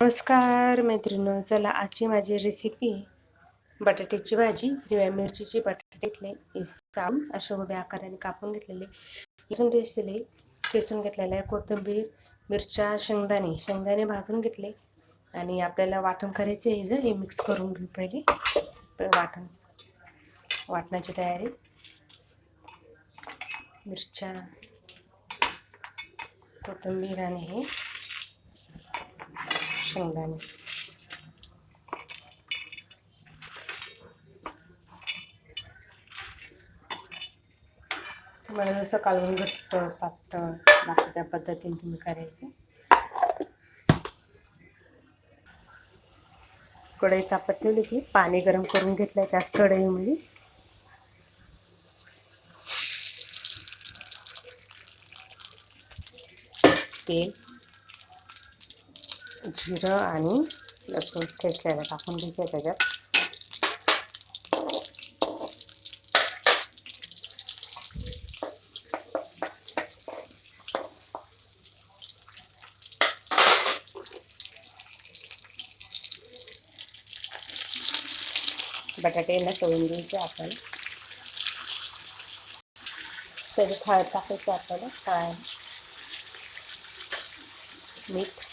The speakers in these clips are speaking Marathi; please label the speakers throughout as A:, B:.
A: नमस्कार मैत्रिणी चला आजची माझी रेसिपी बटाट्याची भाजी हिरव्या मिरचीची बटाटे घेतले साम अशा उभ्या आकाराने कापून घेतलेले. लसूण घेतलेले ठेसून घेतलेलं आहे कोथिंबीर मिरच्या शेंगदाणे. शेंगदाणे भाजून घेतले. आणि आपल्याला वाटण करायचे आहे जर हे मिक्स करून घेऊ पहिले. पहिले वाटण वाटणाची तयारी. मिरच्या कोथिंबीर आणि हे. शेंगदाणे तुम्हाला जसं कालवून घट्ट पातळ बाकी त्या पद्धतीने तुम्ही करायचं कढई तापत ठेवली की पाणी गरम करून घेतलंय त्याच कढईमध्ये तेल जिरं आणि लसूण ठेचलेलं टाकून घेते त्याच्यात. बटाटे यांना तळून घ्यायचे आपण. त्याच्यात हळद टाकायचं आपल्याला काय मीठ.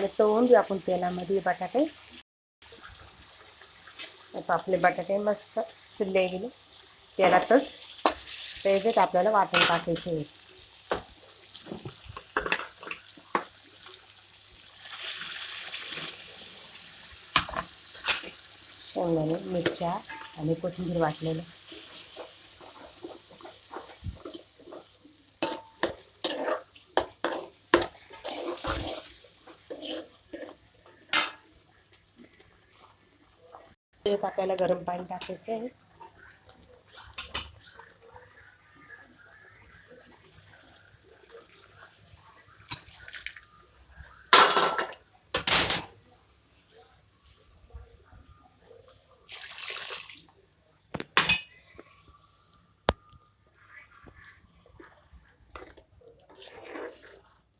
A: चांगले तळून देऊ आपण तेलामध्ये बटाटे. आता आपले बटाटे मस्त शिजले गेले. तेलातच त्याच्यात आपल्याला वाटण टाकायचे. आहे शेंगदाणे मिरच्या आणि कोथिंबीर वाटलेलं. त्यात आपल्याला गरम पाणी टाकायचं आहे.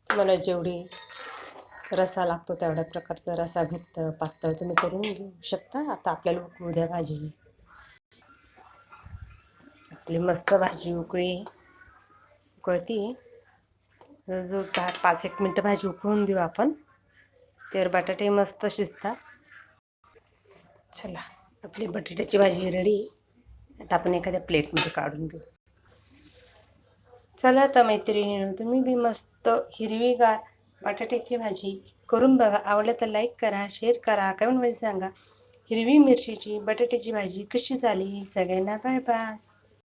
A: तुम्हाला जेवढी रसा लागतो तेवढ्या प्रकारचा रसा घट्ट पातळ तुम्ही करून घेऊ शकता. आता आपल्याला उकळू द्या भाजी आपली मस्त भाजी उकळी उकळती. जो दहा पाच एक मिनटं भाजी उकळून देऊ आपण. तर बटाटे मस्त शिजतात. चला आपली बटाट्याची भाजी रेडी. आता आपण एखाद्या प्लेटमध्ये काढून घेऊ. चला तर मैत्रिणी तुम्ही बी मस्त हिरवीगार बटाट्याची भाजी करून बघा. आवडलं तर लाईक करा शेअर करा कमेंटमध्ये सांगा. हिरवी मिरचीची बटाट्याची भाजी कशी झाली? सगळ्यांना बाय बाय